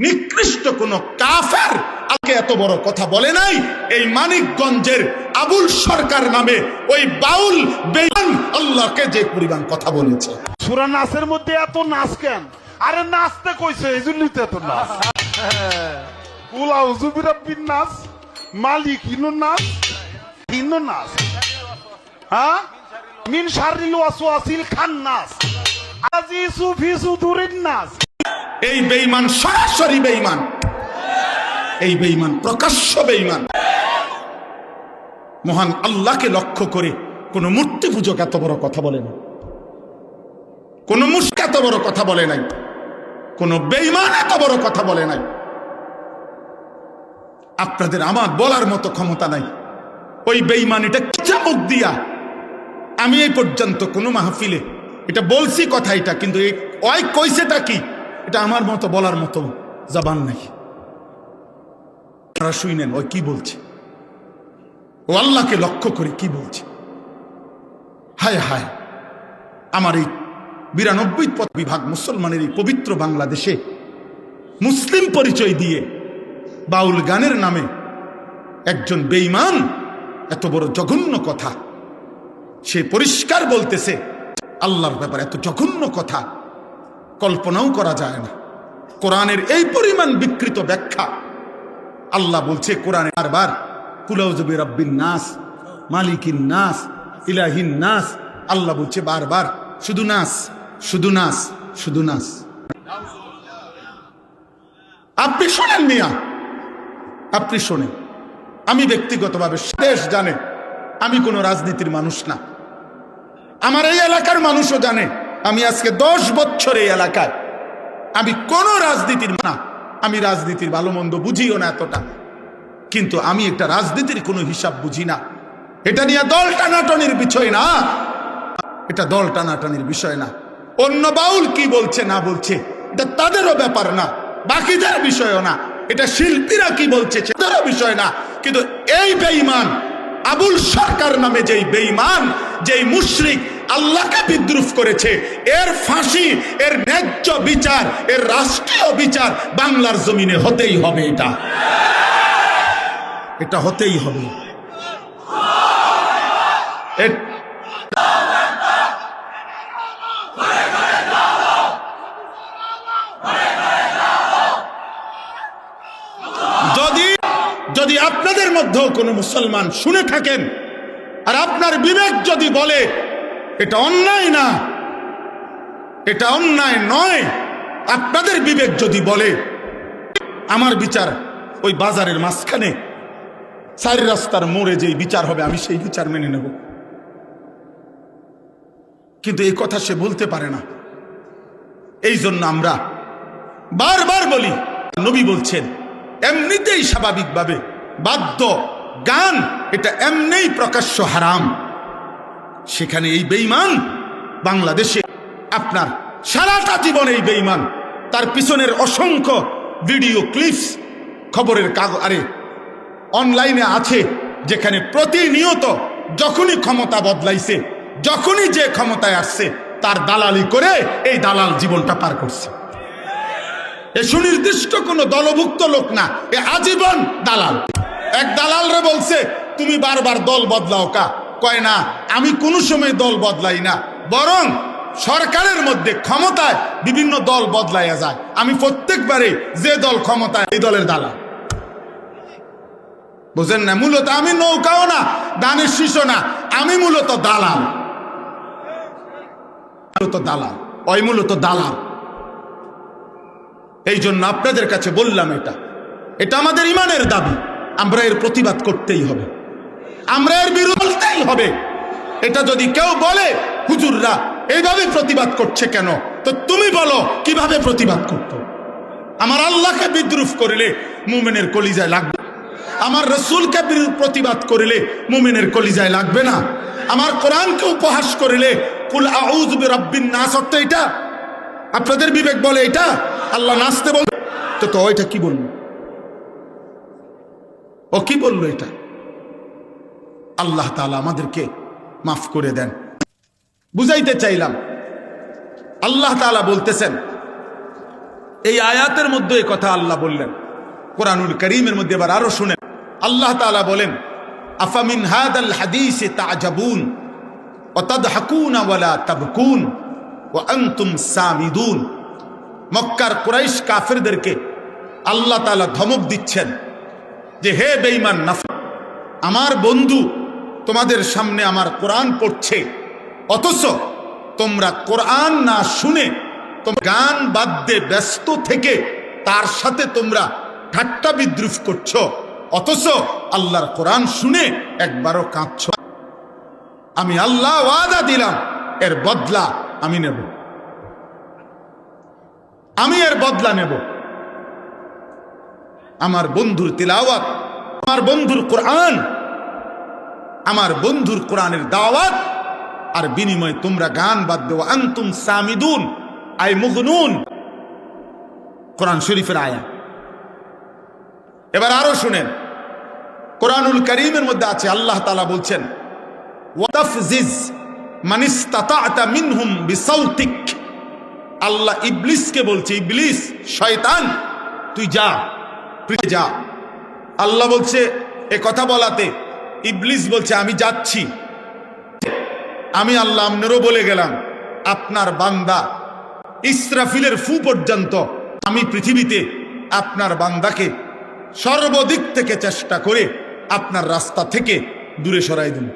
নিকৃষ্ট কোন কাফের আগে এত বড় কথা বলে নাই। এই মানিকগঞ্জের আবুল সরকার নামে ওই বাউল বেঈমান আল্লাহকে যে পরিমাণ কথা বলেছে। সুরা নাচের মধ্যে এত নাচ কেন? আরে নাচতে কইছে এই জন্যই তো এত নাচ। নাচ মালিক ইনু নাচ ইনু নাচ হ্যাঁ? মিন শারিল ওয়াসওয়াসিল খান্নাস। আজি সুফি নাচ এই বেঈমান সরাসরি বেঈমান। এই বেঈমান প্রকাশ্য বেঈমান। মহান আল্লাহকে লক্ষ্য করে কোন মূর্তি পূজক এত বড় কথা বলে না কোন মুস্ক এত বড় কথা বলে নাই। কোন বেঈমান এত বড় কথা বলে নাই। আপনাদের আমার বলার মতো ক্ষমতা নাই। ওই বেঈমানিটা চামক দিয়া। আমি এই পর্যন্ত কোনো মাহফিলে এটা বলছি কথা এটা, কিন্তু ওই কইছেটা কি? এটা আমার মতো বলার মতো জবান নাই। আপনারা শুইনেন ওই কি বলছে? ও আল্লাহকে লক্ষ্য করে কি বলছে? হায় হায়, আমার এই বিরানব্বই পথ বিভাগ মুসলমানের এই পবিত্র বাংলাদেশে মুসলিম পরিচয় দিয়ে বাউল গানের নামে একজন বেঈমান, এত বড় জঘন্য কথা, সে পরিষ্কার বলতেছে, আল্লাহর ব্যাপারে এত জঘন্য কথা। কল্পনাও করা যায় না। কোরআনের এই পরিমাণ বিকৃত ব্যাখ্যা। আল্লাহ বলছে কোরআনে বারবার কুলাউজবি রব্বিন নাস, মালিকিন নাস, ইলাহিন নাস। আল্লাহ বলছে বারবার, শুধু নাস শুধু নাস শুধু নাস। আপনি শোনেন মিয়া, আপনি শোনেন। আমি ব্যক্তিগতভাবে দেশ জানে, আমি কোনো রাজনীতির মানুষ না। আমার এই এলাকার মানুষও জানে আমি আজকে দশ বছর এই এলাকায়। আমি কোনো রাজনীতির না, আমি রাজনীতির ভালো মন্দ বুঝিও না এতটা। কিন্তু আমি একটা রাজনীতির কোনো হিসাব বুঝি না। এটা নিয়ে দল টানাটনির বিষয় না। এটা দল টানাটানির বিষয় না। অন্য বাউল কি বলছে না বলছে, এটা তাদেরও ব্যাপার না। বাকিদের বিষয়ও না। এটা শিল্পীরা কি বলছে তাদেরও বিষয় না। কিন্তু এই বেঈমান, আবুল সরকার নামে যেই বেঈমান, যেই মুশরিক আল্লাহকে বিদ্রুপ করেছে। এর ফাঁসি, এর ন্যায্য বিচার, এর রাষ্ট্রীয় বিচার বাংলার জমিনে হতেই হবে এটা। এটা হতেই হবে। যদি যদি আপনাদের মধ্যেও কোনো মুসলমান শুনে থাকেন, আর আপনার বিবেক যদি বলে এটা অন্যায় না। এটা অন্যায় নয়। আপনাদের বিবেক যদি বলে, আমার বিচার ওই বাজারের মাঝখানে। চারি রাস্তার মোড়ে যেই বিচার হবে, আমি সেই বিচার মেনে নেব। কিন্তু এই কথা সে বলতে পারে না। এই জন্য আমরা বারবার বলি, নবী বলছেন, এমনিতেই স্বাভাবিকভাবে বাদ্য, গান, এটা এমনিই প্রকাশ্য হারাম। সেখানে এই বেইমান বাংলাদেশে আপনার সারাটা জীবন এই বেইমান তার পিছনের অসংখ্য ভিডিও ক্লিপস খবরের কাগজ আরে, অনলাইনে আছে, যেখানে প্রতিনিয়ত যখনই ক্ষমতা বদলাইছে, যখনই যে ক্ষমতায় আসছে, তার দালালি করে এই দালাল জীবনটা পার করছে। এ সুনির্দিষ্ট কোন দলভুক্ত লোক না, এ আজীবন দালাল। এক দালালরে বলছে, তুমি বারবার দল বদলাও কা? কয়, না আমি কোনো সময় দল বদলাই না। বরং সরকারের মধ্যে ক্ষমতায় বিভিন্ন দল বদলাইয়া যায়। আমি প্রত্যেকবারে যে দল ক্ষমতায়, এই দলের দালাল। বুঝেন না? মূলত আমি নৌকাও না, দানের শিশু না, আমি মূলত দালাল। মূলত দালাল ওই মূলত দালাল। এই জন্য আপনাদের কাছে বললাম এটা। এটা আমাদের ইমানের দাবি। আমরা এর প্রতিবাদ করতেই হবে। আমরা এর বিরোধিতাই হবে। এটা যদি কেউ বলে, হুজুররা এইভাবে প্রতিবাদ করছে কেন? তো তুমি বলো, কীভাবে প্রতিবাদ করত? আমার আল্লাহকে বিদ্রুপ করিলে মুমেনের কলিজায় লাগবে। আমার রসুলকে প্রতিবাদ করিলে মুমেনের কলিজায় লাগবে না। আমার কোরআনকে উপহাস করিলে, কুল আউজ রব্বিন নাস অর্থ এটা আপনাদের বিবেক বলে এটা আল্লাহ নাচতে বল তো তো, এটা কি বলল? ও কি বলল এটা? আল্লাহ তালা আমাদেরকে মাফ করে দেন। বুঝাইতে চাইলাম। আল্লাহ তালা বলতেছেন, এই আয়াতের মধ্যে এই কথা আল্লাহ বললেন। কোরআনুল করিমের মধ্যে এবার আরও শুনেন। আল্লাহ তালা বলেন, আফামিন হাদ আল হাদিস তাজাবুন ও তদ হাকুন ওয়ালা তাবকুন ও আন্তুম সামিদুন। মক্কার কুরাইশ কাফেরদেরকে আল্লাহ তালা ধমক দিচ্ছেন যে, হে বেঈমান নাফ, আমার বন্ধু তোমাদের সামনে আমার কোরআন পড়ছে। অথচ তোমরা কোরআন না শুনে তোমরা গান বাদ্যে ব্যস্ত থেকে তার সাথে তোমরা ঠাট্টা বিদ্রুপ করছ। অথচ আল্লাহর কোরআন শুনে একবারও কাঁদছ। আমি আল্লাহ ওয়াদা দিলাম, এর বদলা আমি নেব। আমি এর বদলা নেব। আমার বন্ধুর তিলাওয়াত, আমার বন্ধুর কোরআন আমার বন্ধুর কোরআনের দাওয়াত, আর বিনিময় তোমরা গান বাদ দেও। আন্তুম সামিদুন, আই মুগনুন। কোরআন শরীফের আয়া। এবার আরও শুনেন। কোরআনুল করিমের মধ্যে আছে, আল্লাহ তালা বলছেন আল্লাহ ইবলিসকে বলছে, ইবলিস, শয়তান, তুই যা যা। আল্লাহ বলছে, এ কথা বলাতে ইবলিস বলছে, আমি যাচ্ছি। আমি আল্লাহ আপনারও বলে গেলাম, আপনার বান্দা ইসরাফিলের ফু পর্যন্ত আমি পৃথিবীতে আপনার বান্দাকে সর্বদিক থেকে চেষ্টা করে আপনার রাস্তা থেকে দূরে সরাই দিন।